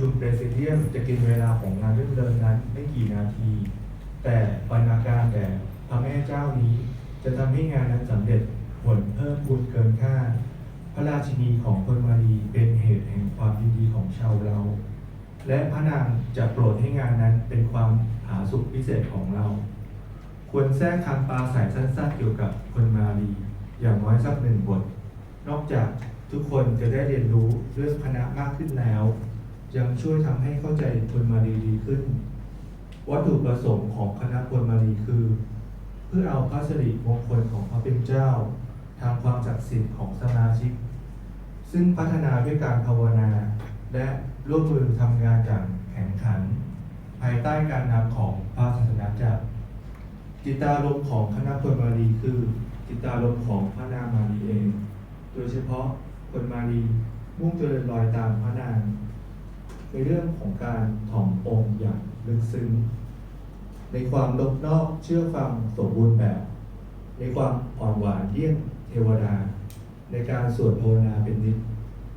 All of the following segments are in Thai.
ชุมเปรซิเดียมจะกินเวลาของงานเรื่องเดิมนั้นไม่กี่นาที แต่บรรณาการแด่พระแม่เจ้านี้ จะทำให้งานนั้นสำเร็จผลเพิ่มพูนเกินคาดพระราชินีของคนมารีเป็นเหตุแห่งความยินดีของชาวเรา และพระนางจะโปรดให้งานนั้นเป็นความผาสุกพิเศษของเรา ควรแทรกคำปาศัยสั้นๆเกี่ยวกับคนมารีอย่างน้อยสักหนึ่งบท นอกจากทุกคนจะได้เรียนรู้เรื่องคณะมากขึ้นแล้ว ยังช่วยทำให้เข้าใจคนมารีดีขึ้น วัตถุประสงค์ของคณะคนมารีคือ เพื่อเอาพระสิริมงคลของพระเป็นเจ้า ทางความศักดิ์สิทธิ์ของสมาชิก ซึ่งพัฒนาด้วยการภาวนา และร่วมมือทำงานอย่างแข่งขัน ภายใต้การนำของพระศาสนาจักรจิตารมณ์ของคณะคนมารีคือ จิตารมณ์ของพระนางมารีเอง โดยเฉพาะคนมารีมุ่งเจริญรอยตามพระนาง ในเรื่องของการถ่อมองค์อย่างลึกซึ้ง ในความลบนอกเชื่อฟังสมบูรณ์แบบ ในความอ่อนหวานเยี่ยงเทวดา ในการสวดภาวนาเป็นนิจ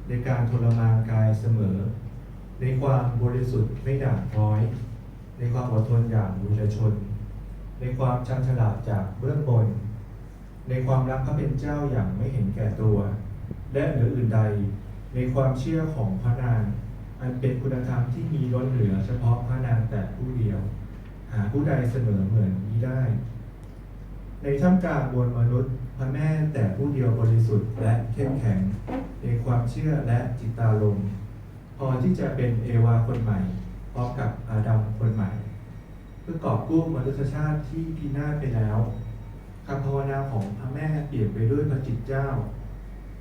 ในการทรมานกายเสมอ ในความบริสุทธิ์ไม่ด่างพร้อย ในความอดทนอย่างบุญชน ในความชันฉลาดจากเบื้องบน ในความรักพระเป็นเจ้าอย่างไม่เห็นแก่ตัว และเหนืออื่นใด ในความเชื่อของพระนาง อันเป็นคุณธรรมที่มีล้นเหลือเฉพาะพระนางแต่ผู้เดียว หาผู้ใดเสมอเหมือนนี้ได้ ในท่ามกลางมวลมนุษย์ พระแม่แต่ผู้เดียวบริสุทธิ์และเข้มแข็ง ในความเชื่อและจิตตารมพอที่จะเป็นเอวาคนใหม่พร้อมกับอาดัมคนใหม่ เพื่อกอบกู้มนุษยชาติที่พินาศไปแล้วคำภาวนาของพระแม่เปลี่ยนไปด้วยพระจิตเจ้า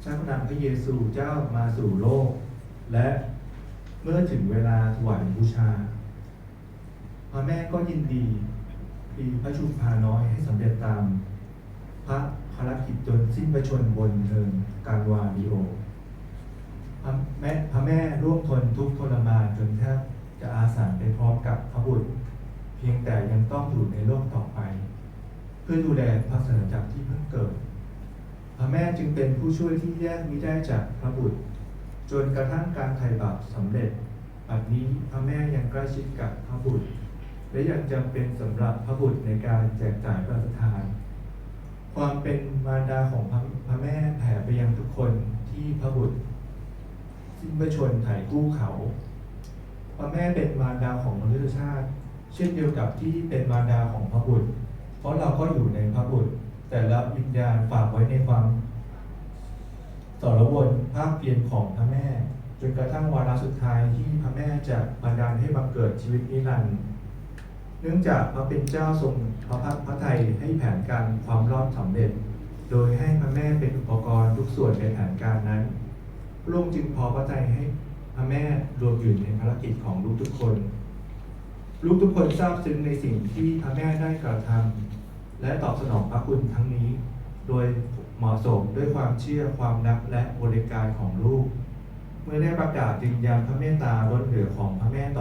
ชักนำพระเยซูเจ้ามาสู่โลก และ เมื่อถึงเวลาถวายบูชา พระแม่ก็ยินดีปีพระชุมพาน้อยให้สำเร็จตาม พระภารกิจจนสิ้นพระชนม์บนเทิงการวาดีโอพระแม่พระแม่ร่วมทนทุกข์ทรมานจนแทบจะอาสาไปพร้อมกับพระบุตร เพียงแต่ยังต้องอยู่ในโลกต่อไป เพื่อดูแลพระสนจักรที่เพิ่งเกิด พระแม่จึงเป็นผู้ช่วยที่แยกมิได้จากพระบุตร จนกระทั่งการไถ่บาปสำเร็จปัจจุนี้พระแม่ยังใกล้ชิดกับพระบุตร และยังจำเป็นสำหรับพระบุตรในการแจกจ่ายพระทาน ความเป็นมารดาของพระพระแม่แผ่ไปยังทุกคนที่พระบุตรสิ้นพระชนไถ่กู้เขา พระแม่เป็นมารดาของมนุษยชาติ เช่นเดียวกับที่เป็นมารดาของพระบุตร เพราะเราก็อยู่ในพระบุตร แต่ละวิญญาณฝากไว้ในความ สรวนภาคเพียรของพระแม่ จนกระทั่งวาระสุดท้ายที่พระแม่จะบันดาลให้บังเกิดชีวิตนิรันดร์เนื่องจากพระเป็นเจ้าทรงพระพักพระทัยให้แผนการความรอดสำเร็จ โดยให้พระแม่เป็นอุปกรณ์ทุกส่วนในแผนการนั้นพระองค์จึงพอพระทัยให้พระแม่รวมอยู่ในภารกิจของลูกทุกคน ลูกทุกคนทราบซึ้งในสิ่งที่พระแม่ได้กระทำและตอบสนองพระคุณทั้งนี้ โดยเหมาะสมด้วยความเชื่อความรักและบริการของลูก เมื่อได้ประกาศยืนยันพระเมตตาล้นเหลือของพระแม่ต่อ